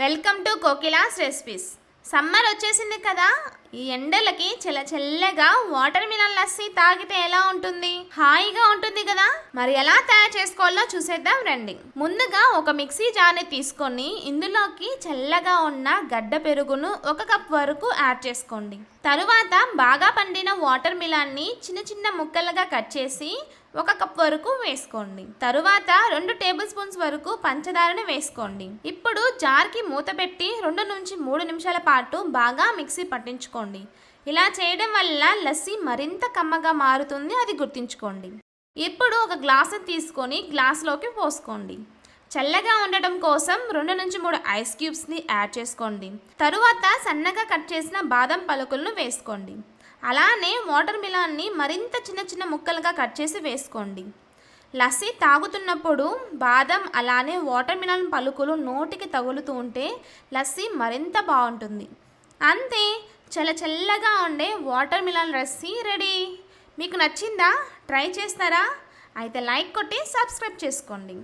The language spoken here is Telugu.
Welcome to Kokila's recipes. Summer వచ్చేసింది కదా ఈ ఎండలకి చల్ల చల్లగా వాటర్ మిలన్ లస్సీ తాగితే ఎలా ఉంటుంది? హాయిగా ఉంటుంది కదా? మరి ఎలా తయారు చేసుకోవాలో చూసేద్దాం రండి. ముందుగా ఒక మిక్సీ జార్ని తీసుకొని ఇందులోకి చల్లగా ఉన్న గడ్డ పెరుగును ఒక కప్ వరకు యాడ్ చేసుకోండి. తరువాత బాగా పండిన వాటర్ మిలాన్ని చిన్న చిన్న ముక్కలుగా కట్ చేసి ఒక కప్ వరకు వేసుకోండి. తరువాత రెండు టేబుల్ స్పూన్స్ వరకు పంచదారని వేసుకోండి. ఇప్పుడు జార్కి మూత పెట్టి రెండు నుంచి మూడు నిమిషాల పాటు బాగా మిక్సీ పట్టించుకోండి. ఇలా చేయడం వల్ల లస్సీ మరింత కమ్మగా మారుతుంది అది గుర్తుంచుకోండి. ఇప్పుడు ఒక గ్లాసు తీసుకొని గ్లాస్లోకి పోసుకోండి. చల్లగా ఉండటం కోసం రెండు నుంచి మూడు ఐస్ క్యూబ్స్ని యాడ్ చేసుకోండి. తరువాత సన్నగా కట్ చేసిన బాదం పలుకులను వేసుకోండి. అలానే వాటర్ మిలాన్ని మరింత చిన్న చిన్న ముక్కలుగా కట్ చేసి వేసుకోండి. లస్సీ తాగుతున్నప్పుడు బాదం అలానే వాటర్ మిలాన్ పలుకులు నోటికి తగులుతూ ఉంటే లస్సీ మరింత బాగుంటుంది. అంతే చల్ల చల్లగా ఉండే వాటర్ మిలాన్ లస్సీ రెడీ. మీకు నచ్చిందా? ట్రై చేస్తారా? అయితే లైక్ కొట్టి సబ్స్క్రైబ్ చేసుకోండి.